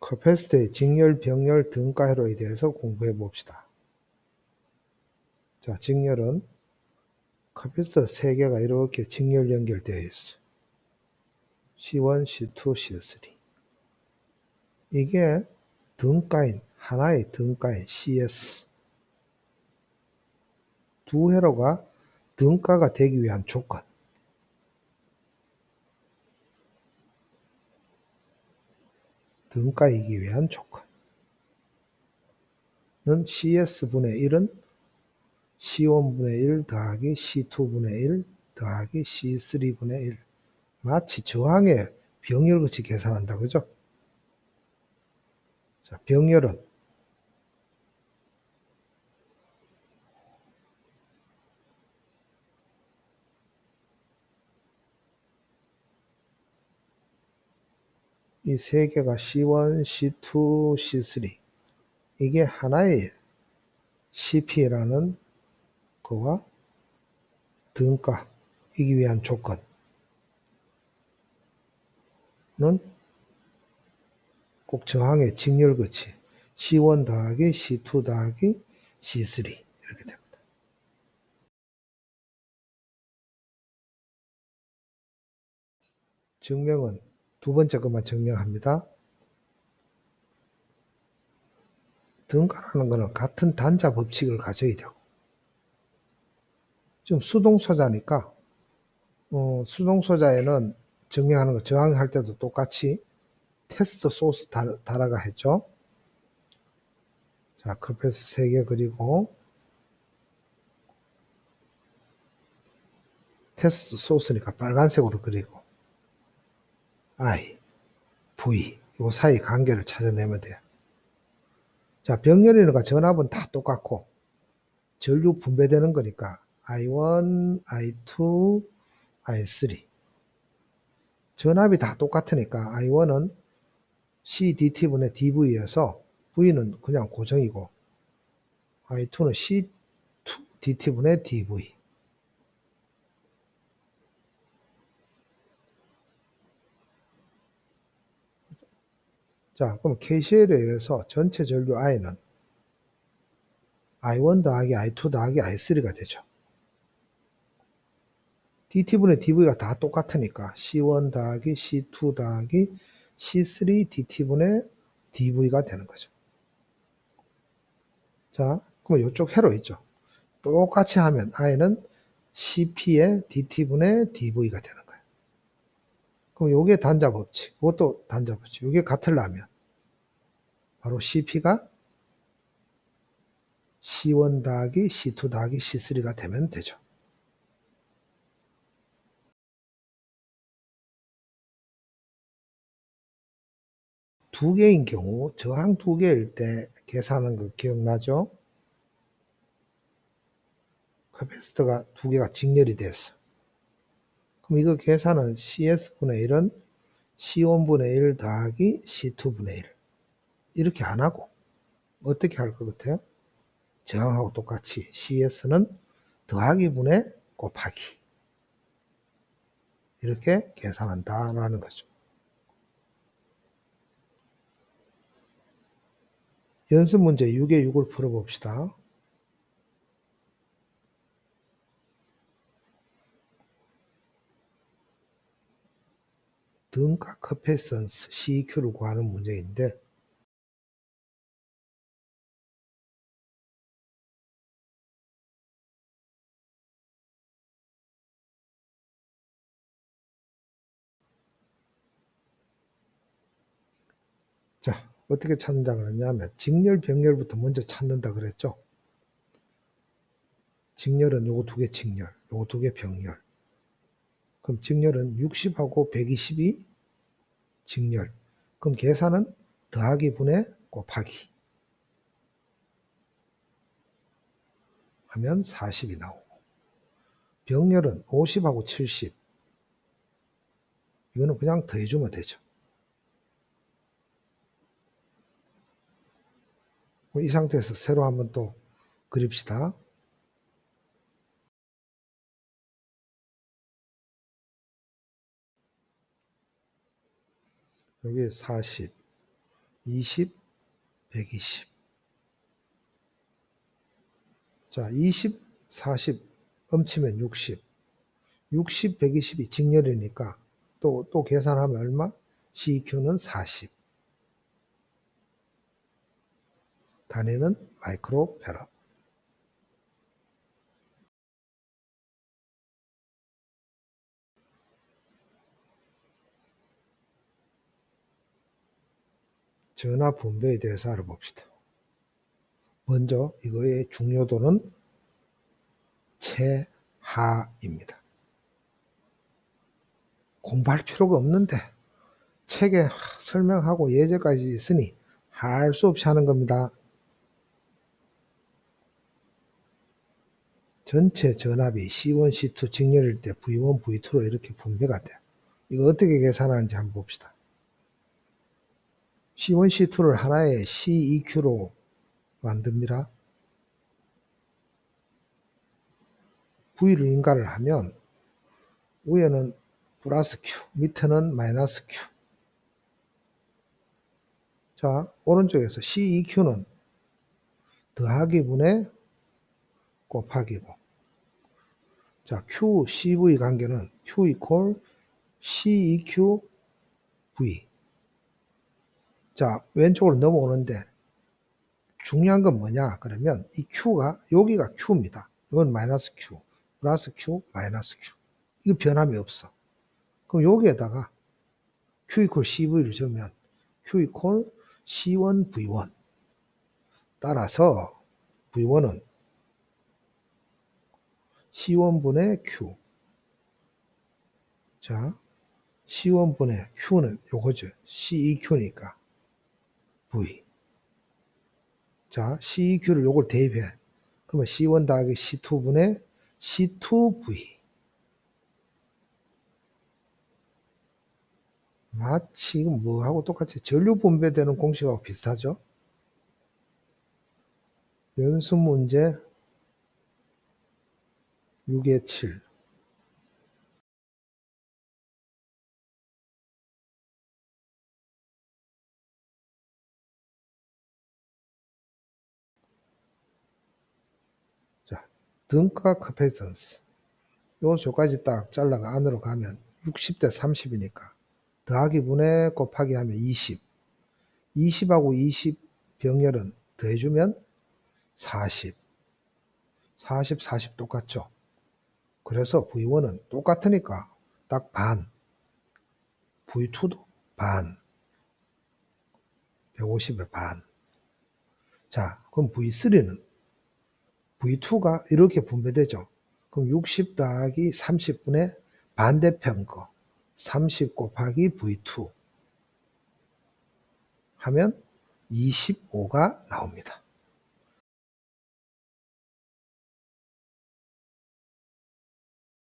커패스트의 직렬, 병렬, 등가회로에 대해서 공부해 봅시다. 자, 직렬은 커패스트 세 개가 이렇게 직렬 연결되어 있어. C1, C2, C3. 이게 등가인, 하나의 등가인 CS. 두 회로가 등가가 되기 위한 조건. 등가이기 위한 조건은 CS분의 1은 C1분의 1 더하기 C2분의 1 더하기 C3분의 1 마치 저항의 병렬같이 계산한다 그죠? 자, 병렬은 이 세 개가 C1, C2, C3 이게 하나의 CP라는 거와 등가이기 위한 조건은 꼭 저항의 직렬거치. C1 더하기 C2 더하기 C3 이렇게 됩니다. 증명은 두 번째 것만 증명합니다. 등가라는 것은 같은 단자 법칙을 가져야 되고 지금 수동소자니까 어, 수동소자에는 증명하는 거 저항할 때도 똑같이 테스트 소스 달아가 했죠. 자, 커패스 3개 그리고 테스트 소스니까 빨간색으로 그리고 I, V 요 사이 관계를 찾아내면 돼요. 자, 병렬이는가 전압은 다 똑같고 전류 분배되는 거니까 I1, I2, I3 전압이 다 똑같으니까 I1은 CDT분의 DV에서 V는 그냥 고정이고 I2는 C2DT분의 DV 자, 그럼 KCL에 의해서 전체 전류 I는 I1 더하기 I2 더하기 I3가 되죠. DT분의 DV가 다 똑같으니까 C1 더하기 C2 더하기 C3 DT분의 DV가 되는 거죠. 자, 그럼 이쪽 회로 있죠. 똑같이 하면 I는 CP의 DT분의 DV가 되는 거예요. 그럼 요게 단자 법칙, 그것도 단자 법칙. 요게 같으려면 바로 CP가 C1 더하기 C2 더하기 C3가 되면 되죠. 두 개인 경우 저항 두 개일 때 계산하는 거 기억나죠? 카패시터가 두 개가 직렬이 됐어. 그럼 이거 계산은 CS분의 1은 C1분의 1 더하기 C2분의 1 이렇게 안 하고 어떻게 할 것 같아요? 저항하고 똑같이 CS는 더하기 분의 곱하기 이렇게 계산한다라는 거죠. 연습 문제 6에 6을 풀어봅시다. 등가 커패선스 CEQ를 구하는 문제인데 자 어떻게 찾는다 그랬냐면 직렬 병렬부터 먼저 찾는다 그랬죠. 직렬은 요거 두 개 직렬, 요거 두 개 병렬. 그럼 직렬은 60하고 120이 직렬. 그럼 계산은 더하기 분의 곱하기. 하면 40이 나오고. 병렬은 50하고 70. 이거는 그냥 더해주면 되죠. 이 상태에서 새로 한번 또 그립시다. 여기 40, 20, 120. 자, 20, 40 엄치면 60. 60, 120이 직렬이니까 또, 또 계산하면 얼마? CQ는 40. 단위는 마이크로 페럿. 전화 분배에 대해서 알아봅시다. 먼저 이거의 중요도는 최하입니다. 공부할 필요가 없는데 책에 설명하고 예제까지 있으니 할 수 없이 하는 겁니다. 전체 전압이 C1, C2 직렬일 때 V1, V2로 이렇게 분배가 돼. 이거 어떻게 계산하는지 한번 봅시다. C1, C2를 하나의 CEQ로 만듭니다. V를 인가를 하면 위에는 플러스 Q, 밑에는 마이너스 Q. 자, 오른쪽에서 CEQ는 더하기 분의 곱하기고 자, Q, CV 관계는 Q 이퀄 CEQ V 자, 왼쪽으로 넘어오는데 중요한 건 뭐냐? 그러면 이 Q가 여기가 Q입니다. 이건 마이너스 Q, 플러스 Q, 마이너스 Q. 이거 변함이 없어. 그럼 여기에다가 Q 이퀄 CV를 적으면 Q 이퀄 C1 V1 따라서 V1은 C1분의 Q 자 C1분의 Q는 요거죠. CEQ니까 V 자 CEQ를 요걸 대입해 그러면 C1 더하기 C2분의 C2V 마치 이거 뭐하고 똑같이 전류 분배되는 공식하고 비슷하죠? 연습 문제 6의 7 등가 카페선스 요 조까지 딱 잘라가 안으로 가면 60대 30이니까 더하기 분의 곱하기 하면 20 20하고 20 병렬은 더해주면 40 40, 40 똑같죠. 그래서 V1은 똑같으니까 딱 반. V2도 반. 150의 반. 자, 그럼 V3는 V2가 이렇게 분배되죠. 그럼 60 더하기 30분의 반대편 거. 30 곱하기 V2 하면 25가 나옵니다.